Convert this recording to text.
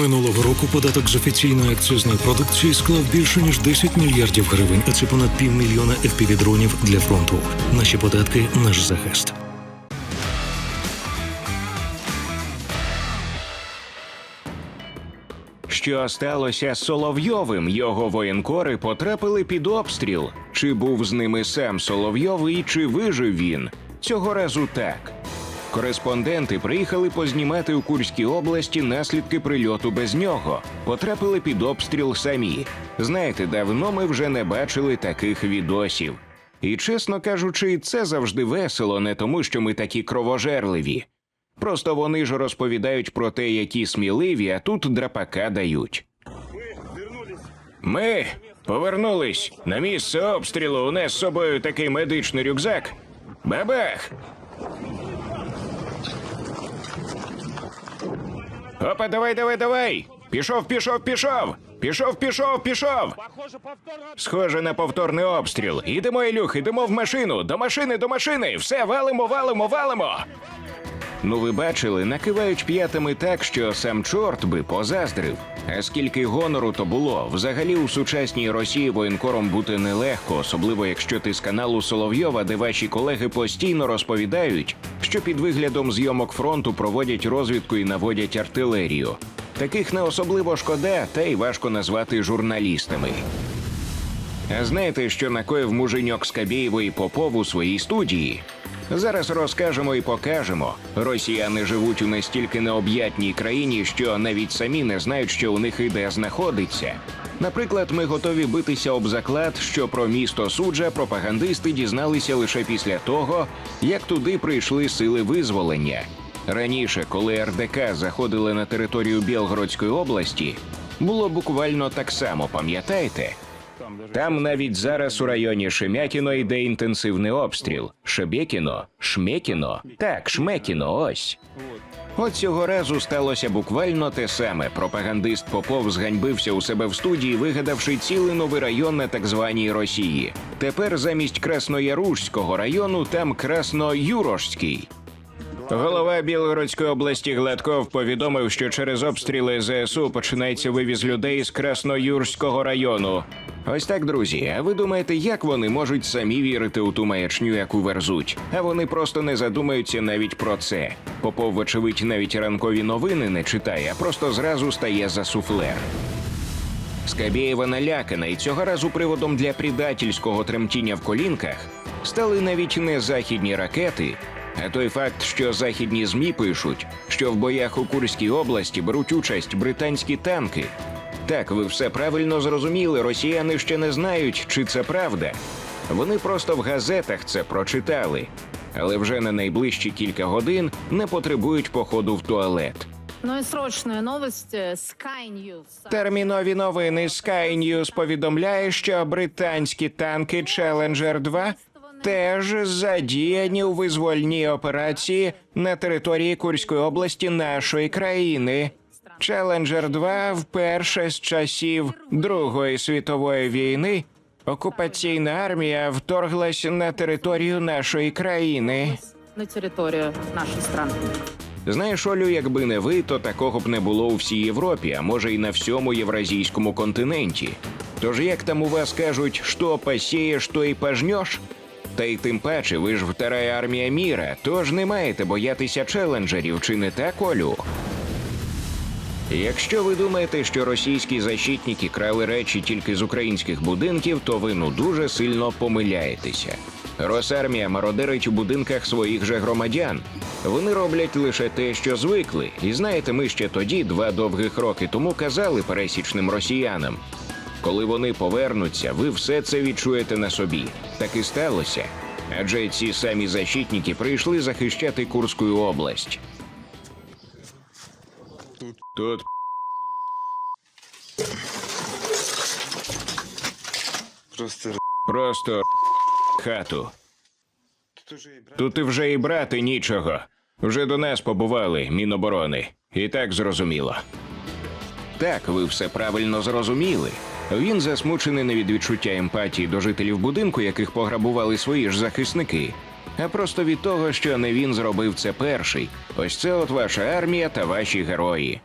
Минулого року податок з офіційної акцизної продукції склав більше ніж 10 мільярдів гривень, а це понад півмільйона FPV-дронів для фронту. Наші податки наш захист. Що сталося з Соловйовим? Його воєнкори потрапили під обстріл. Чи був з ними сам Соловйов і чи вижив він? Цього разу так. Кореспонденти приїхали познімати у Курській області наслідки прильоту без нього. Потрапили під обстріл самі. Знаєте, давно ми вже не бачили таких відосів. І чесно кажучи, це завжди весело, не тому, що ми такі кровожерливі. Просто вони ж розповідають про те, які сміливі, а тут драпака дають. Ми повернулись на місце обстрілу. У нас з собою такий медичний рюкзак. Бабах! Опа, давай, давай, давай! Пішов, пішов, пішов! Пішов, пішов, пішов! Схоже на повторний обстріл. Ідемо, Ілюх, ідемо в машину. До машини, до машини! Все, валимо, валимо, валимо! Ну, ви бачили, накивають п'ятами так, що сам чорт би позаздрив. А скільки гонору то було, взагалі у сучасній Росії воєнкором бути нелегко, особливо якщо ти з каналу Соловйова, де ваші колеги постійно розповідають, що під виглядом зйомок фронту проводять розвідку і наводять артилерію. Таких не особливо шкода, та й важко назвати журналістами. Знаєте, що накоїв муженьок Скабєєво і Попов у своїй студії? Зараз розкажемо і покажемо. Росіяни живуть у настільки необ'ятній країні, що навіть самі не знають, що у них і де знаходиться. Наприклад, ми готові битися об заклад, що про місто суджа пропагандисти дізналися лише після того, як туди прийшли сили визволення. Раніше, коли РДК заходили на територію Білгородської області, було буквально так само, пам'ятаєте? Там навіть зараз у районі Шемякіно йде інтенсивний обстріл. Шебекіно, Шмекіно, так, Шмекіно, ось. От цього разу сталося буквально те саме. Пропагандист Попов зганьбився у себе в студії, вигадавши цілий новий район на так званій Росії. Тепер замість Краснояружського району там Красноюрожський. Голова Білгородської області Гладков повідомив, що через обстріли ЗСУ починається вивіз людей з Красноюрського району. Ось так, друзі. А ви думаєте, як вони можуть самі вірити у ту маячню, яку верзуть? А вони просто не задумаються навіть про це. Попов, вочевидь, навіть ранкові новини не читає, а просто зразу стає за суфлер. Скабєєва налякана, і цього разу приводом для предательського тремтіння в колінках стали навіть не західні ракети, а той факт, що західні змі пишуть, що в боях у Курській області беруть участь британські танки. Так, ви все правильно зрозуміли. Росіяни ще не знають, чи це правда. Вони просто в газетах це прочитали, але вже на найближчі кілька годин не потребують походу в туалет. Ну и срочная новость. э, Sky News. Термінові новини Sky News повідомляє, що британські танки Challenger 2 теж задіяні у визвольній операції на території Курської області нашої країни. Challenger 2 вперше з часів Другої світової війни окупаційна армія вторглась на територію нашої країни. На территорию нашей страны. Знаєш, Олю, якби не ви, то такого б не було у всій Європі, а може й на всьому євразійському континенті. Тож як там у вас кажуть, що посієш, то й пожнеш? Та й тим паче, ви ж вторая армія міра, тож не маєте боятися челенджерів, чи не так, Олю? Якщо ви думаєте, що російські защитники крали речі тільки з українських будинків, то ви ну дуже сильно помиляєтеся. Росармія мародерить у будинках своїх же громадян. Вони роблять лише те, що звикли. І знаєте, ми ще тоді, два довгих роки тому, казали пересічним росіянам. Коли вони повернуться, ви все це відчуєте на собі. Так і сталося. Адже ці самі защитники прийшли захищати Курську область. Тут Просто просто хату. тут. Тут і вже і брати нічого. Вже до нас побували Міноборони. І так зрозуміло. Так, ви все правильно зрозуміли. Він засмучений не від відчуття емпатії до жителів будинку, яких пограбували свої ж захисники, а просто від того, що не він зробив це перший. Ось це от ваша армія та ваші герої.